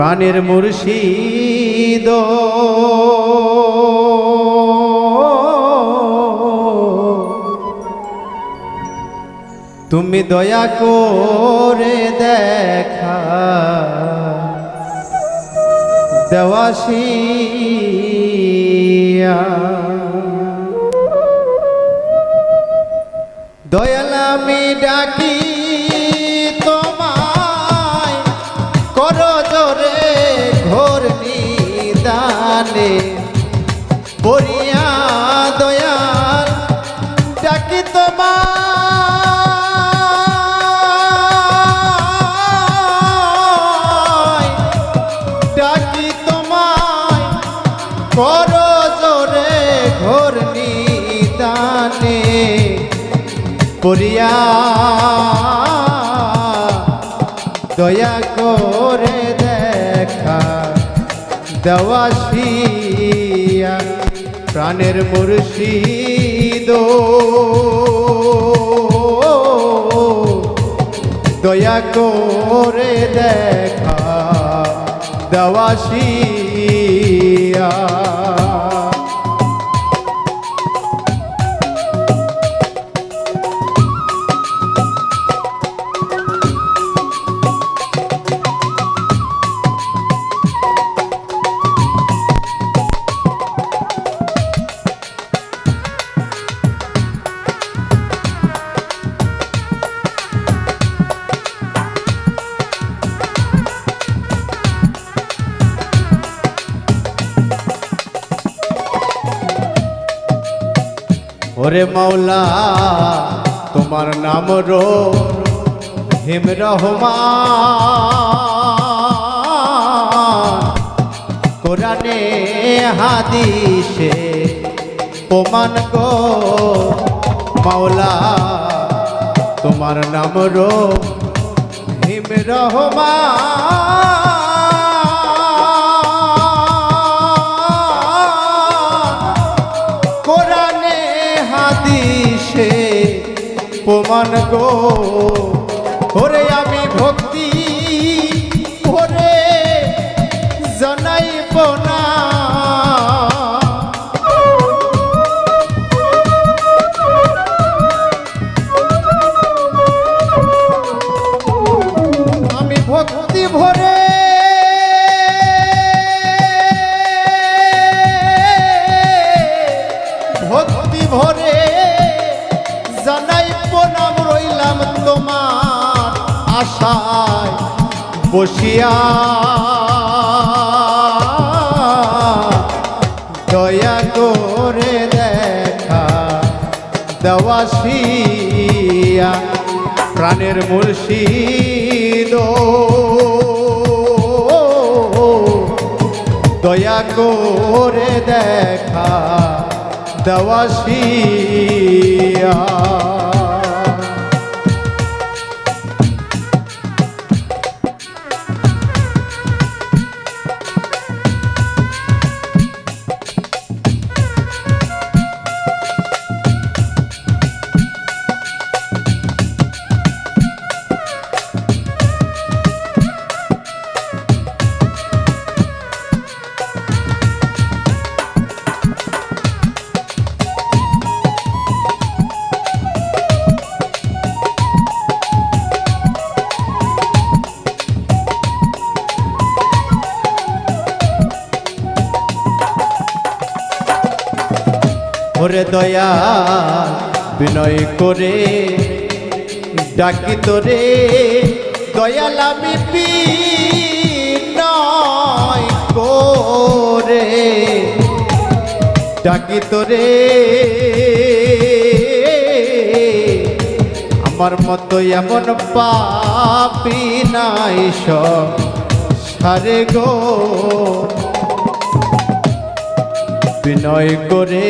পানের মুর্শিদ। তুমি দয়া করে দেখা। দেওয়াশিয়া দয়াল আমি ডাকি নিদানে পরিয়া দয়াল ডাকি তোমায় ডাকি তোমায় কর জোরে ঘোর নিদানে পরিয়া দয়া দেওয়াশিয়া প্রাণের মুর্শিদ। দয়া করে দেখা দেওয়াশিয়া। ওরে মাওলা, তোমার নাম রো হিম রহমান। কোরআনে হাদিসে প্রমাণ গো মাওলা, তোমার নাম রো হিম রহমান। প্রমাণ গো আশায় বসিয়া দয়া করে দেখা দেওয়াশিয়া প্রাণের মুর্শিদ। দয়া করে দেখা দেওয়াশিয়া। ওরে দয়া বিনয় করে ডাকি তোরে। দয়াল, আমি বিনয় করে ডাকি তোরে। আমার মতো এমন পাপি নাই সব, সারে গো। বিনয় করে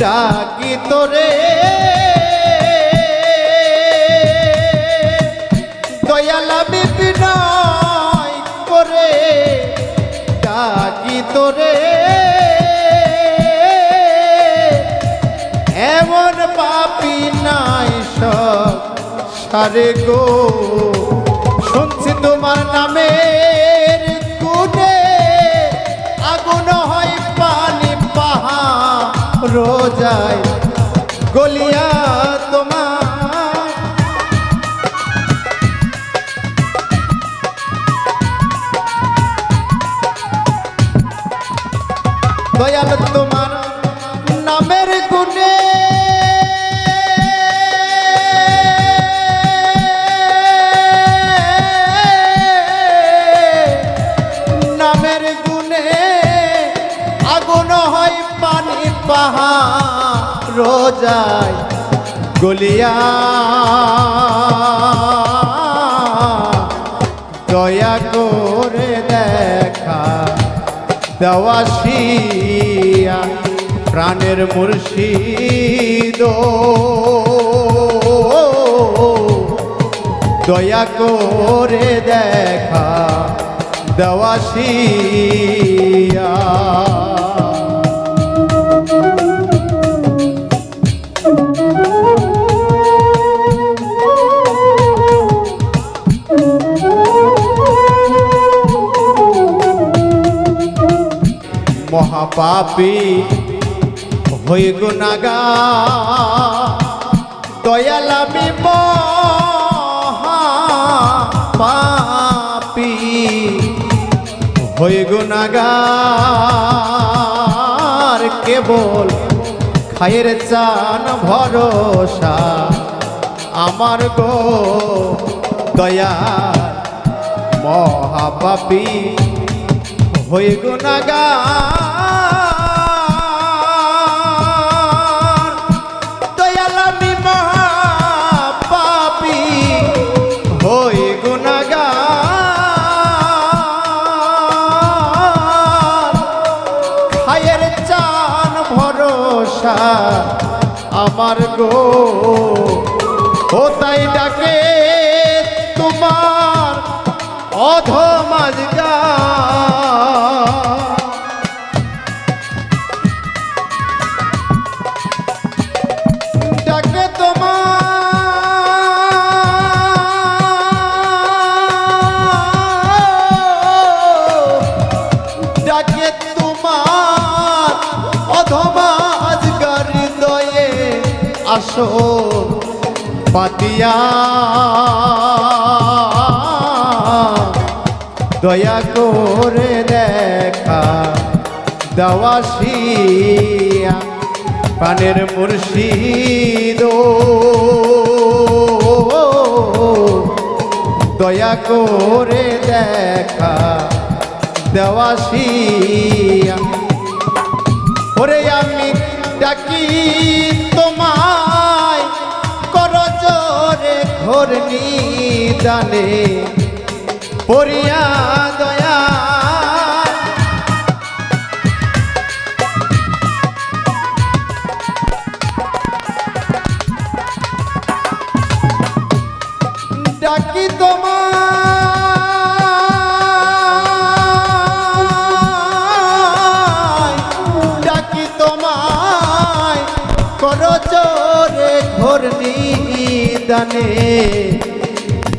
ডাকি তোরে। দয়াল আমি বিনয় করে ডাকি তোরে। এমন পাপি নাই সব সারে গো। শুনছি তোমার নামে রোজায় গলিয়া তোমার। দয়াল তোমার পাহা রোজায় গলিয়া। দয়া করে দেখা দেওয়াশিয়া প্রাণের মুর্শিদ। দয়া করে দেখা দেওয়াশিয়া মহাপাপী হই গুনাগা দয়ালামি মহাপাপী হই গুনাগার কেবল খায়ের চান ভরসা আমার গো দয়া মহাপাপী হই গুনাগার ভরসা আমার গো। ও তাই ডাকে তোমার অধমাজগা ডাকে পাতিয়া। দয়া করে দেখা দাওয়াসিয়া পানের মুর্শিদ। দয়া করে দেখা দেওয়াসিয়া ওরে আমি ডাকি ঘোর নিদানে পরিয়া দয়া। ডাকি তোমায় ডাকি তোমায় কর জোরে ঘোর নিদানে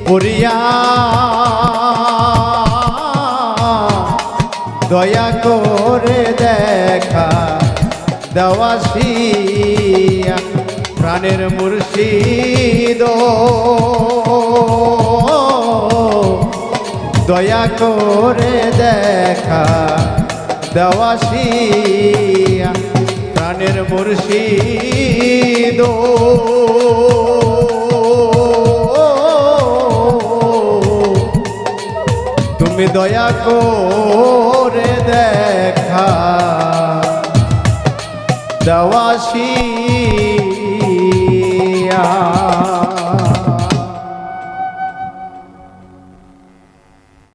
পরিয়া দয়া করে দেখা দেওয়াসিয়া প্রাণের মুর্শিদ। দয়া করে দেখা দেওয়াসিয়া প্রাণের মুর্শিদ। তুমি দয়া করে দেখা। দেওয়াসী